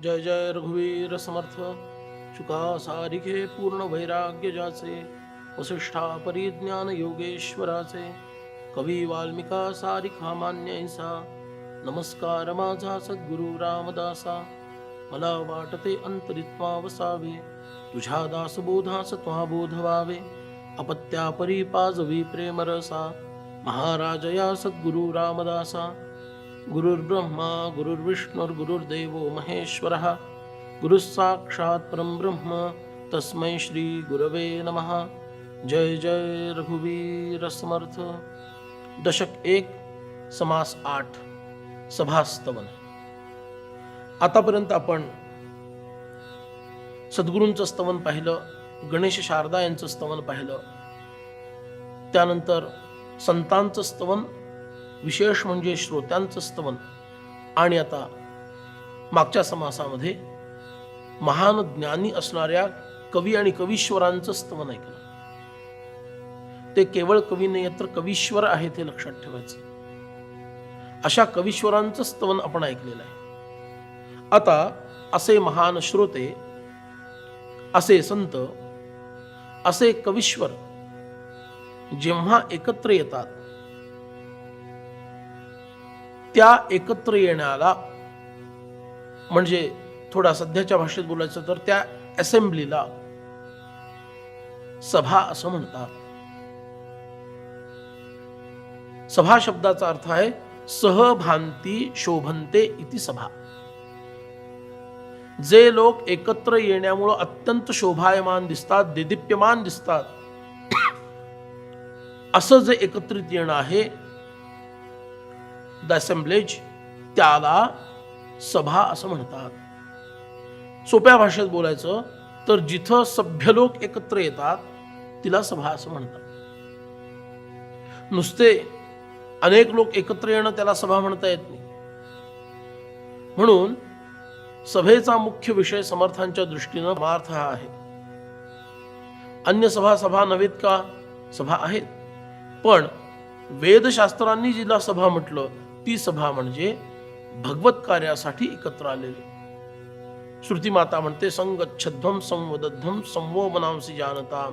जय जय रघुवीर समर्थ। शुका सारिखे पूर्ण वैराग्य जाचे। वसिष्ठा परिज्ञान योगेश्वराचे। कवी वाल्मिका सारिखा मान्यैसा नमस्कार माझा सद्गुरु रामदासा। मला वाटते अंतरित्वा वसावे। तुझ्या दासबोधास त्वा बोध व्हावे अपत्या परी पाजवी प्रेमरसा महाराजया सद्गुरु रामदासा। गुरुर्ब्रह्मा गुरुर्विष्णुर्गुरुर्देवो महेश्वरः। गुरुः साक्षात् तस्मै श्री गुरवे नमः। जय जय रघुवीर समर्थ। दशक एक समास आठ सभास्तवन। आतापर्यंत आपण सद्गुरूंचं स्तवन पाहिलं गणेश शारदा यांचं स्तवन पाहिलं त्यानंतर संतांचं स्तवन विशेष म्हणजे श्रोत्यांचं स्तवन. आणि आता मागच्या समासामध्ये महान ज्ञानी असणाऱ्या कवी आणि कवीश्वरांचं स्तवन ऐकलं. ते केवळ कवी नाही तर कवीश्वर आहेत हे लक्षात ठेवायचं. अशा कवीश्वरांचं स्तवन आपण ऐकलेलं आहे. आता असे महान श्रोते असे संत असे कवीश्वर जेव्हा एकत्र येतात त्या एकत्र येण्याला म्हणजे थोडा सध्याच्या भाषेत बोलायचं तर त्या असेंब्लीला सभा असं म्हणतात. सभा शब्दाचा अर्थ आहे सहभांती शोभंते इति सभा. जे लोक एकत्र येण्यामुळं अत्यंत शोभायमान दिसतात दिदीप्यमान दिसतात असं जे एकत्रित येणं आहे द असेंब्लेज त्याला सभा असं म्हणतात. सोप्या भाषेत बोलायचं तर जिथं सभ्य लोक एकत्र येतात तिला सभा असं म्हणतात. नुसते अनेक लोक एकत्र येणं त्याला सभा म्हणता येत नाही. म्हणून सभेचा मुख्य विषय समर्थांच्या दृष्टीनं परमार्थ हा आहे. अन्य सभा सभा नव्हेत का? सभा आहेत. पण वेदशास्त्रांनी जिला सभा म्हटलं ती सभा म्हणजे भगवत कार्यासाठी एकत्र आलेले. श्रुती माता म्हणते संगच्छध्वम संवदध्वम संवो मनांसी जानता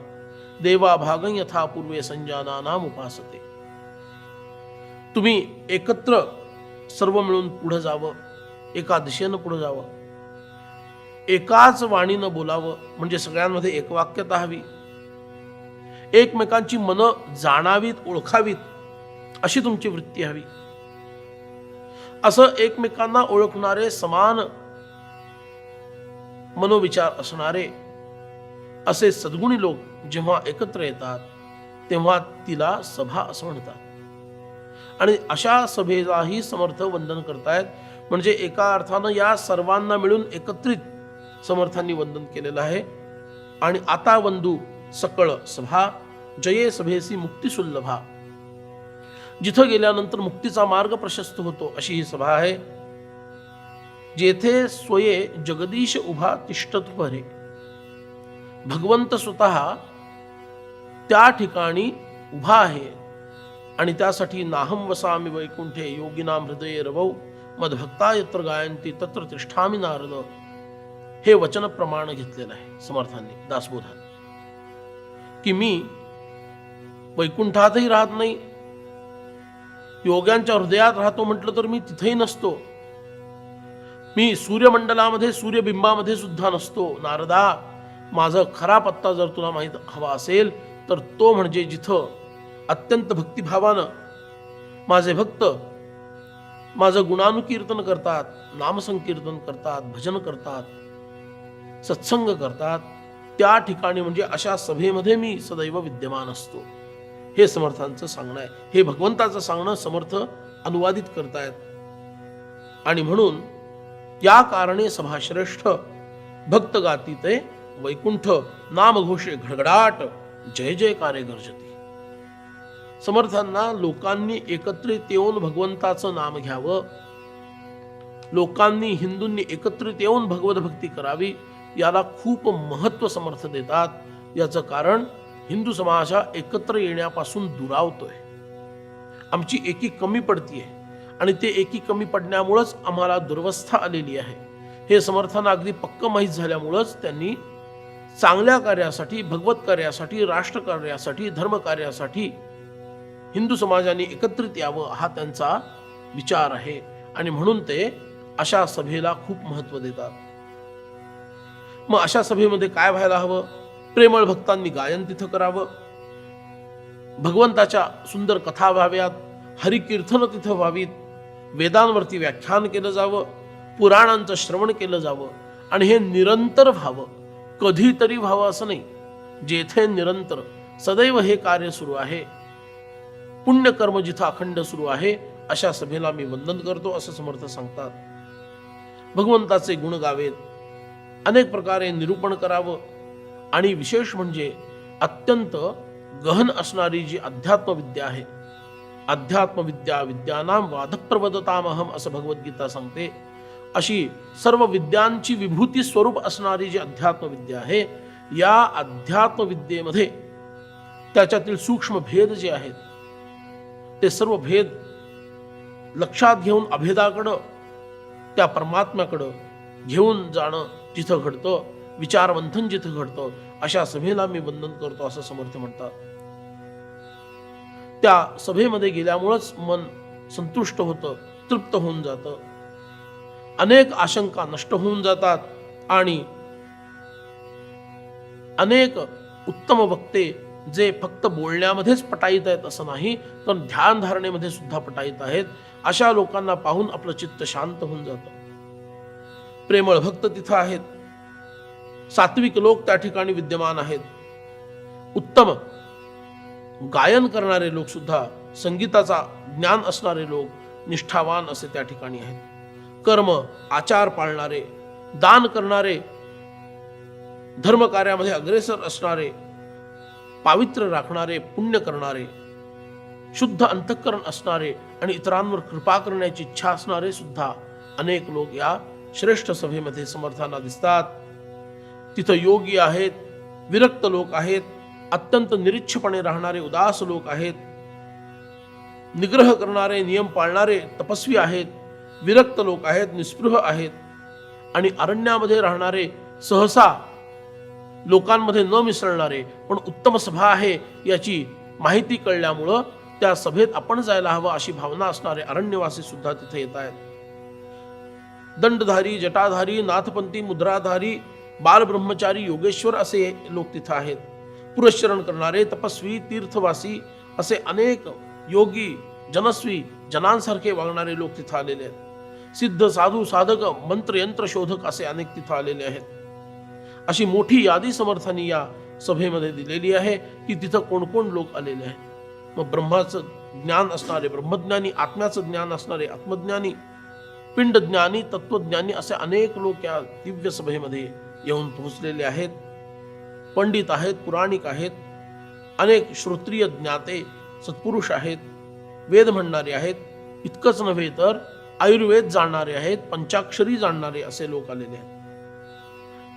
देवा भाग यथा पूर्वे संजाना उपासते. तुम्ही एकत्र सर्व मिळून पुढे जावं एका दिशेनं पुढे जावं एकाच वाणीनं बोलावं म्हणजे सगळ्यांमध्ये एकवाक्यता हवी. एकमेकांची मनं जाणावीत ओळखावीत अशी तुमची वृत्ती हवी. असं एकमेकांना ओळखणारे समान मनोविचार असणारे असे सद्गुणी लोक जेव्हा एकत्र येतात तेव्हा तिला सभा असं म्हणतात. आणि अशा सभेलाही समर्थ वंदन करतायत. म्हणजे एका अर्थानं या सर्वांना मिळून एकत्रित समर्थांनी वंदन केलेलं आहे. आणि आता वंदू सकळ सभा जये सभेसी मुक्ती सुलभा जिथं गेल्यानंतर मुक्तीचा मार्ग प्रशस्त होतो अशी ही सभा आहे. जेथे स्वये जगदीश उभा तिष्ठत परे. भगवंत स्वतः त्या ठिकाणी उभा आहे आणि त्यासाठी नाहम वसामी वैकुंठे योगिनाम हृदये रवौ मदभक्ता यत्र गायंती तत्र तिष्ठामी नारद. हे वचन प्रमाण घेतलेलं आहे समर्थांनी दासबोधात की मी वैकुंठातही राहत नाही योग्यांच्या हृदयात राहतो म्हटलं तर मी तिथेही नसतो. मी सूर्यमंडलामध्ये सूर्यबिंबामध्ये सुद्धा नसतो. नारदा माझा खरा पत्ता जर तुला माहीत हवा असेल तर तो म्हणजे जिथं अत्यंत भक्तिभावानं माझे भक्त माझं गुणानुकीर्तन करतात नामसंकीर्तन करतात भजन करतात सत्संग करतात त्या ठिकाणी म्हणजे अशा सभेमध्ये मी सदैव विद्यमान असतो. हे समर्थांचं सांगणं आहे. हे भगवंताचं सांगणं समर्थ अनुवादित करतायत. आणि म्हणून या कारणे सभाश्रेष्ठ भक्त गाती ते वैकुंठ नामघोषे घडघडाट जय जयकारे गर्जती. समर्थांना लोकांनी एकत्रित येऊन भगवंताचं नाम घ्यावं. लोकांनी हिंदूंनी एकत्रित येऊन भगवत भक्ती करावी याला खूप महत्त्व समर्थ देतात. याचं कारण हिंदू समाज हा एकत्र येण्यापासून दुरावतोय. आमची एकी कमी पडतीये आणि ते एकी कमी पडण्यामुळंच आम्हाला दुर्वस्था आलेली आहे. हे समर्थांना अगदी पक्क माहीत झाल्यामुळंच त्यांनी चांगल्या कार्यासाठी भगवत कार्यासाठी राष्ट्रकार्यासाठी धर्मकार्यासाठी धर्म कार्यासाठी हिंदू समाजाने एकत्रित यावं हा त्यांचा विचार आहे आणि म्हणून ते अशा सभेला खूप महत्त्व देतात. मग अशा सभेमध्ये काय व्हायला हवं? प्रेमळ भक्तांनी गायन तिथं करावं. भगवंताच्या सुंदर कथा व्हाव्यात हरिकीर्तन तिथं व्हावीत वेदांवरती व्याख्यान केलं जावं पुराणांचं श्रवण केलं जावं आणि हे निरंतर व्हावं. कधीतरी व्हावं असं नाही जेथे निरंतर सदैव हे कार्य सुरू आहे पुण्यकर्म जिथं अखंड सुरू आहे अशा सभेला मी वंदन करतो असं समर्थ सांगतात. भगवंताचे गुण गावेत अनेक प्रकारे निरूपण करावं आणि विशेष म्हणजे अत्यंत गहन असणारी जी अध्यात्मविद्या आहे अध्यात्मविद्या विद्यानाम वादप्रवदतामहम असं भगवद्गीता सांगते अशी सर्व विद्यांची विभूती स्वरूप असणारी जी अध्यात्मविद्या आहे या अध्यात्मविद्येमध्ये त्याच्यातील सूक्ष्म भेद जे आहेत ते सर्व भेद लक्षात घेऊन अभेदाकडं त्या परमात्म्याकडं घेऊन जाणं जिथं घडतं विचारवंथन जिथं घडतं अशा सभेला मी वंदन करतो असं समर्थ म्हणतात. त्या सभेमध्ये गेल्यामुळंच मन संतुष्ट होतं तृप्त होऊन जातं. अनेक आशंका नष्ट होऊन जातात आणि अनेक उत्तम वक्ते जे फक्त बोलण्यामध्येच पटाईत आहेत असं नाही तर ध्यान धारणेमध्ये सुद्धा पटाईत आहेत अशा लोकांना पाहून आपलं चित्त शांत होऊन जातं. प्रेमळ भक्त तिथं आहेत सात्विक लोक त्या ठिकाणी विद्यमान आहेत. उत्तम गायन करणारे लोक सुद्धा संगीताचा ज्ञान असणारे लोक निष्ठावान असे त्या ठिकाणी आहेत. कर्म आचार पाळणारे दान करणारे धर्म कार्यामध्ये अग्रेसर असणारे पावित्र्य राखणारे पुण्य करणारे शुद्ध अंतःकरण असणारे आणि इतरांवर कृपा करण्याची इच्छा असणारे सुद्धा अनेक लोक या श्रेष्ठ सभेमध्ये समर्थांना दिसतात. तिथं योगी आहेत विरक्त लोक आहेत अत्यंत निरीच्छपणे राहणारे उदास लोक आहेत निग्रह करणारे नियम पाळणारे तपस्वी आहेत विरक्त लोक आहेत निस्पृह आहेत आणि अरण्यामध्ये राहणारे सहसा लोकांमध्ये न मिसळणारे पण उत्तम सभा आहे याची माहिती कळल्यामुळं त्या सभेत आपण जायला हवं अशी भावना असणारे अरण्यवासी सुद्धा तिथे येत आहेत. दंडधारी जटाधारी नाथपंथी मुद्राधारी बालब्रह्मचारी योगेश्वर असे लोक तिथं आहेत. पुरश्चरण करणारे तपस्वी तीर्थवासी असे अनेक योगी, जनस्वी, जनांसारखे वागणारे लोक तिथं आलेले आहेत. सिद्ध, साधू, साधक, मंत्र, यंत्र शोधक असे अनेक तिथं आलेले आहेत. अशी मोठी यादी समर्थांनी या सभेमध्ये दिलेली आहे की तिथं कोण कोण लोक आलेले आहेत. मग ब्रह्माचं ज्ञान असणारे, ब्रह्मज्ञानी, आत्म्याचं ज्ञान असणारे, आत्मज्ञानी, पिंडज्ञानी तत्वज्ञानी असे अनेक लोक या दिव्य सभेमध्ये येऊन पोहोचलेले आहेत. पंडित आहेत पुराणिक आहेत. अनेक श्रोत्रिय ज्ञाते सत्पुरुष आहेत. वेद म्हणणारे आहेत. इतकंच नव्हे तर आयुर्वेद जाणणारे आहेत. पंचाक्षरी जाणणारे असे लोक आलेले आहेत.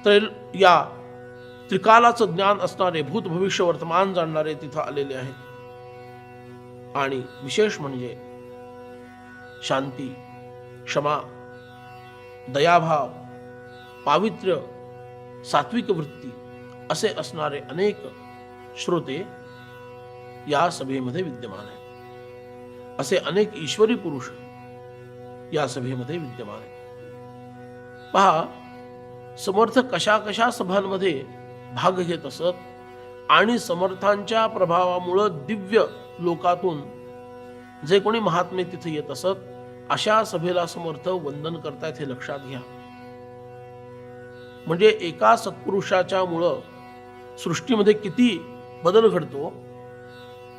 तर या त्रिकालाचं ज्ञान असणारे भूत भविष्य वर्तमान जाणणारे तिथं आलेले आहेत. आणि विशेष म्हणजे शांती क्षमा दयाभाव पावित्र्य सात्विक वृत्ती असे असणारे अनेक श्रोते या सभेमध्ये विद्यमान आहेत. असे अनेक ईश्वरी पुरुष या सभेमध्ये विद्यमान आहेत. पहा समर्थ कशा कशा सभांमध्ये भाग घेत असत आणि समर्थांच्या प्रभावामुळं दिव्य लोकातून जे कोणी महात्मे तिथे येत असत अशा सभेला समर्थ वंदन करतायत हे लक्षात घ्या. म्हणजे एका सत्पुरुषाच्या मुळं सृष्टीमध्ये किती बदल घडतो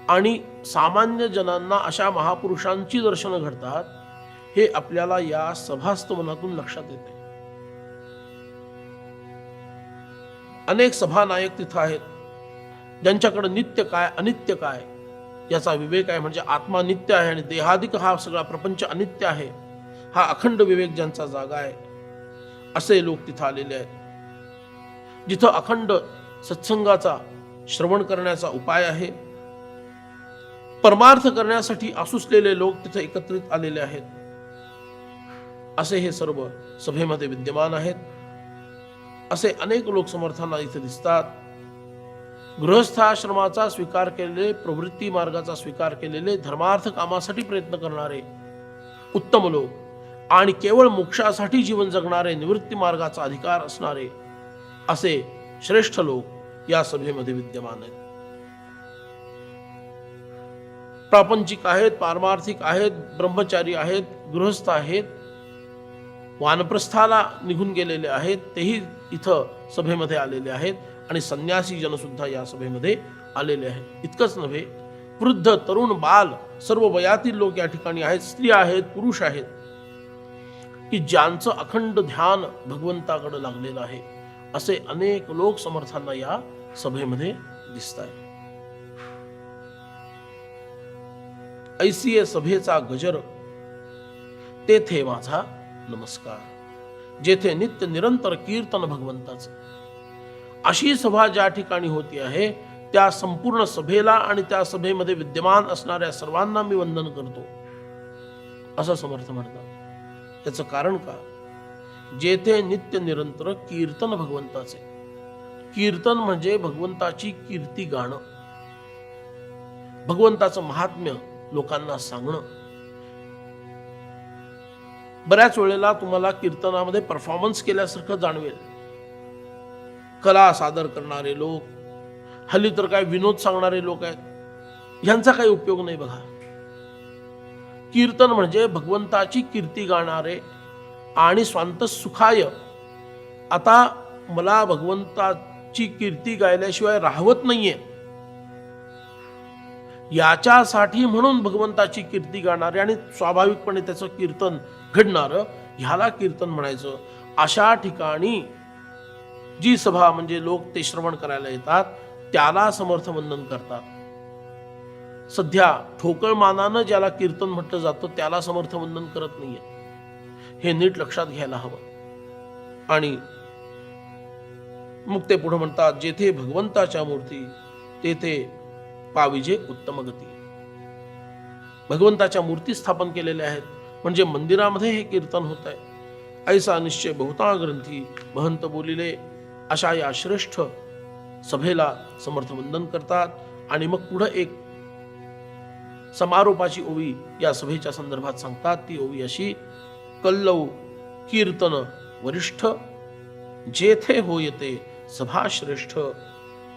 आणि सामान्य जनांना अशा महापुरुषांची दर्शनं घडतात हे आपल्याला या सभास्तवनातून लक्षात येते. अनेक सभानायक तिथं आहेत ज्यांच्याकडे नित्य काय अनित्य काय याचा विवेक आहे म्हणजे आत्मा नित्य आहे आणि देहादिक हा सगळा प्रपंच अनित्य आहे हा अखंड विवेक ज्यांचा जागा आहे असे लोक तिथं आलेले आहेत. जिथं अखंड सत्संगाचा श्रवण करण्याचा उपाय आहे. परमार्थ करण्यासाठी आसुसलेले लोक तिथे एकत्रित आलेले आहेत. असे हे सर्व सभेमध्ये विद्यमान आहेत. असे अनेक लोक समर्थांना इथे दिसतात. गृहस्थाश्रमाचा स्वीकार केलेले प्रवृत्ती मार्गाचा स्वीकार केलेले धर्मार्थ कामासाठी प्रयत्न करणारे उत्तम लोक आणि केवळ मोक्षासाठी जीवन जगणारे निवृत्ती मार्गाचा अधिकार असणारे असे श्रेष्ठ लोक या सभेमध्ये विद्यमान आहेत. प्रापंचिक आहेत पारमार्थिक आहेत ब्रह्मचारी आहेत गृहस्थ आहेत वानप्रस्थाला निघून गेलेले आहेत तेही इथं सभेमध्ये आलेले आहेत आणि संन्यासी जनसुद्धा या सभेमध्ये आलेले आहेत. इतकंच नव्हे वृद्ध तरुण बाल सर्व वयातील लोक या ठिकाणी आहेत स्त्रिया आहेत पुरुष आहेत की ज्यांचं अखंड ध्यान भगवंताकडे लागलेलं आहे. असे अनेक लोक समर्थांना या सभेमध्ये दिसत आहेत ऐसी सभेचा गजर तेथे माझा नमस्कार जेथे नित्य निरंतर कीर्तन भगवंताच. अशी सभा ज्या ठिकाणी होती आहे त्या संपूर्ण सभेला आणि त्या सभेमध्ये विद्यमान असणाऱ्या सर्वांना मी वंदन करतो. असं समर्थ म्हणतात. त्याचं कारण का? जेथे नित्य निरंतर कीर्तन भगवंताचे. कीर्तन म्हणजे भगवंताची कीर्ती गाणं. भगवंताचं महात्म्य लोकांना सांगणं. बऱ्याच वेळेला तुम्हाला कीर्तनामध्ये परफॉर्मन्स केल्यासारखं जाणवेल. कला सादर करणारे लोक हल्ली तर काय विनोद सांगणारे लोक आहेत. ह्यांचा काही उपयोग नाही बघा. कीर्तन म्हणजे भगवंताची कीर्ती गाणारे आणि स्वांत सुखाय. आता मला भगवंताची कीर्ती गायल्याशिवाय राहवत नाहीये. याच्यासाठी म्हणून भगवंताची कीर्ती गाणारे आणि स्वाभाविकपणे त्याचं कीर्तन घडणारं ह्याला कीर्तन म्हणायचं. अशा ठिकाणी जी सभा म्हणजे लोक ते श्रवण करायला येतात त्याला समर्थ वंदन करतात. सध्या ठोकळ मानानं ज्याला कीर्तन म्हटलं जातं त्याला समर्थ वंदन करत नाहीये. हे नीट लक्षात घ्यायला हवं. आणि मग ते पुढे म्हणतात जेथे भगवंताच्या मूर्ती तेथे पाविजे उत्तम गती भगवंताच्या मूर्ती स्थापन केलेल्या आहेत म्हणजे मंदिरामध्ये हे कीर्तन होत आहे. ऐसा निश्चय बहुता ग्रंथी महंत बोलिले अशा या श्रेष्ठ सभेला समर्थ वंदन करतात. आणि मग पुढे एक समारोपाची ओवी या सभेच्या संदर्भात सांगतात ती ओवी अशी कल्लव कीर्तन वरिष्ठ जेथे होयते सभाश्रेष्ठ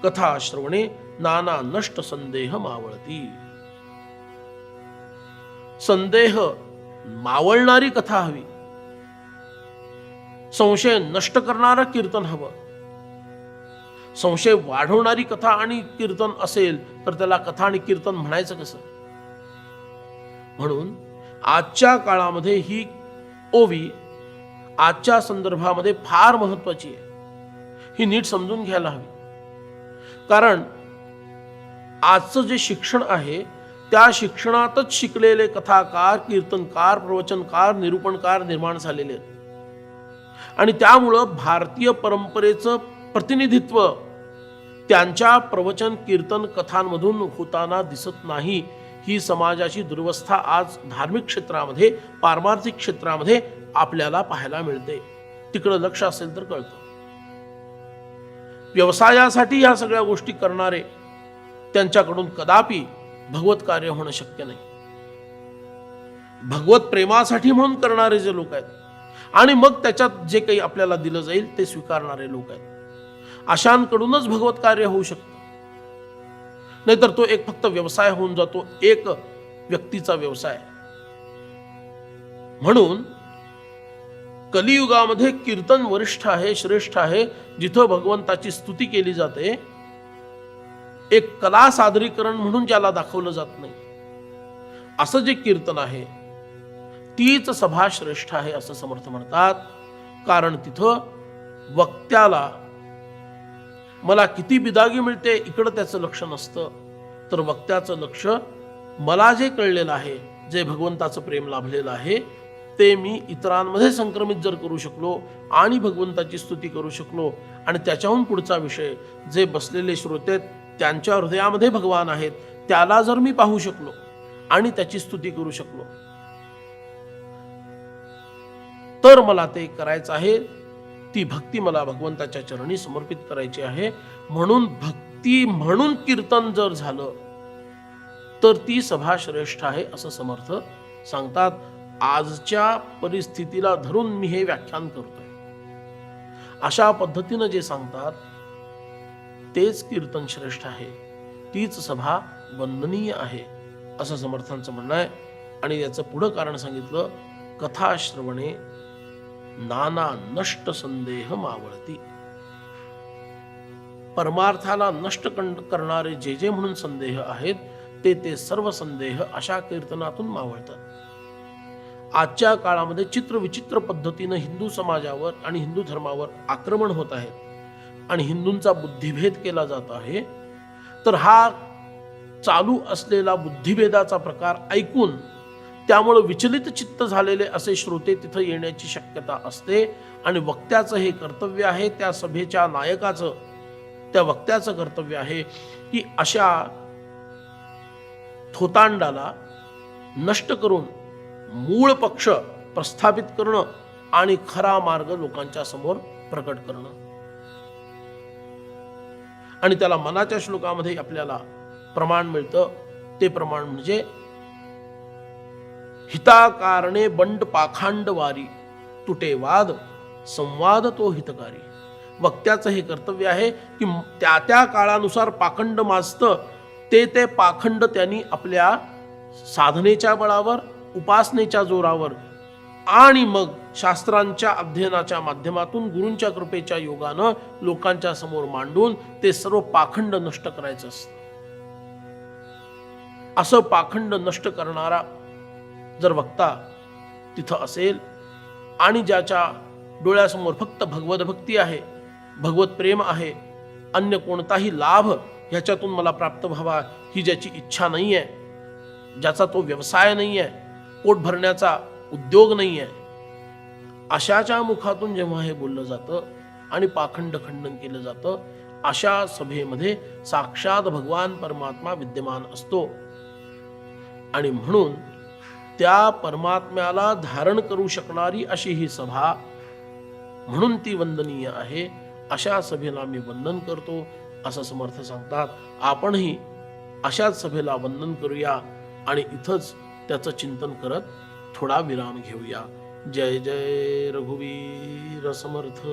कथा श्रवणे नाना नष्ट संदेह मावळती. संदेह मावळणारी कथा हवी. संशय नष्ट करणारं कीर्तन हवं. संशय वाढवणारी कथा आणि कीर्तन असेल तर त्याला कथा आणि कीर्तन म्हणायचं कसं? म्हणून आजच्या काळामध्ये ही ओवी आजच्या संदर्भामध्ये फार महत्वाची आहे. ही नीट समजून घ्यायला हवी. कारण आजचं जे शिक्षण आहे त्या शिक्षणातच शिकलेले कथाकार कीर्तनकार प्रवचनकार निरूपणकार निर्माण झालेले आहेत. आणि त्यामुळं भारतीय परंपरेचं प्रतिनिधित्व त्यांच्या प्रवचन कीर्तन कथांमधून होताना दिसत नाही ही समाजाची दुर्वस्था आज धार्मिक क्षेत्रामध्ये पारमार्थिक क्षेत्रामध्ये आपल्याला पाहायला मिळते. तिकडं लक्ष असेल तर कळतं. व्यवसायासाठी ह्या सगळ्या गोष्टी करणारे त्यांच्याकडून कदापि भगवत कार्य होणं शक्य नाही. भगवत प्रेमासाठी म्हणून करणारे जे लोक आहेत आणि मग त्याच्यात जे काही आपल्याला दिलं जाईल ते स्वीकारणारे लोक आहेत. अशांकडूनच भगवत कार्य होऊ शकतं. नाहीतर तो एक फक्त व्यवसाय होऊन जातो एक व्यक्तीचा व्यवसाय. म्हणून कलियुगामध्ये कीर्तन वरिष्ठ आहे श्रेष्ठ आहे जिथं भगवंताची स्तुती केली जाते. एक कला सादरीकरण म्हणून ज्याला दाखवलं जात नाही. असं जे कीर्तन आहे तीच सभा श्रेष्ठ आहे असं समर्थ म्हणतात. कारण तिथं वक्त्याला मला किती बिदागी मिळते इकडं त्याचं लक्ष नसतं. तर वक्त्याचं लक्ष मला जे कळलेलं आहे जे भगवंताचं प्रेम लाभलेलं आहे ते मी इतरांमध्ये संक्रमित जर करू शकलो आणि भगवंताची स्तुती करू शकलो आणि त्याच्याहून पुढचा विषय जे बसलेले श्रोते त्यांच्या हृदयामध्ये भगवान आहेत त्याला जर मी पाहू शकलो आणि त्याची स्तुती करू शकलो तर मला ते करायचं आहे. ती भक्ती मला भगवंताच्या चरणी समर्पित करायची आहे. म्हणून भक्ती म्हणून कीर्तन जर झालं तर ती सभा श्रेष्ठ आहे असं समर्थ सांगतात. आजच्या परिस्थितीला धरून मी हे व्याख्यान करतोय. अशा पद्धतीनं जे सांगतात तेच कीर्तन श्रेष्ठ आहे. तीच सभा वंदनीय आहे असं समर्थांचं म्हणणं आहे. आणि याचं पुढं कारण सांगितलं कथा श्रवणे नाना नष्ट संदेह मावळती. परमार्थाला नष्ट करणारे जे जे म्हणून संदेह आहेत ते ते सर्व संदेह अशा कीर्तनातून मावळतात. आजच्या काळामध्ये चित्रविचित्र पद्धतीनं हिंदू समाजावर आणि हिंदू धर्मावर आक्रमण होत आहे आणि हिंदूंचा बुद्धिभेद केला जात आहे तर हा चालू असलेला बुद्धिभेदाचा प्रकार ऐकून त्यामुळं विचलित चित्त झालेले असे श्रोते तिथं येण्याची शक्यता असते. आणि वक्त्याचं हे कर्तव्य आहे त्या सभेच्या नायकाचं त्या वक्त्याचं कर्तव्य आहे की अशा थोतांडाला नष्ट करून मूळ पक्ष प्रस्थापित करणं आणि खरा मार्ग लोकांच्या समोर प्रकट करणं. आणि त्याला मनाच्या श्लोकामध्ये आपल्याला प्रमाण मिळतं. ते प्रमाण म्हणजे हिताकारणे बंड पाखांड वारी तुटे वाद संवाद तो हितकारी वक्त्याचं हे कर्तव्य आहे की त्या त्या काळानुसार पाखंड माजतं ते ते पाखंड त्यांनी आपल्या साधनेच्या बळावर उपासनेच्या जोरावर आणि मग शास्त्रांच्या अध्ययनाच्या माध्यमातून गुरूंच्या कृपेच्या योगानं लोकांच्या समोर मांडून ते सर्व पाखंड नष्ट करायचं असतं असं पाखंड नष्ट करणारा जर वक्ता तिथं असेल आणि ज्याच्या डोळ्यासमोर फक्त भगवत भक्ती आहे भगवत प्रेम आहे अन्य कोणताही लाभ ह्याच्यातून मला प्राप्त व्हावा ही ज्याची इच्छा नाही आहे ज्याचा तो व्यवसाय नाही आहे पोट भरण्याचा उद्योग नाही आहे अशाच्या मुखातून जेव्हा हे बोललं जातं आणि पाखंड खंडन केलं जातं अशा सभेमध्ये साक्षात भगवान परमात्मा विद्यमान असतो. आणि म्हणून त्या परमात्म्याला धारण करू शकणारी अशी ही सभा म्हणून ती वंदनीय आहे. अशा सभेला मी वंदन करतो. असं समर्थ सांगतात आपणही अशाच सभेला वंदन करूया आणि इथंच त्याचं चिंतन करत थोडा विराम घेऊया. जय जय रघुवीर समर्थ.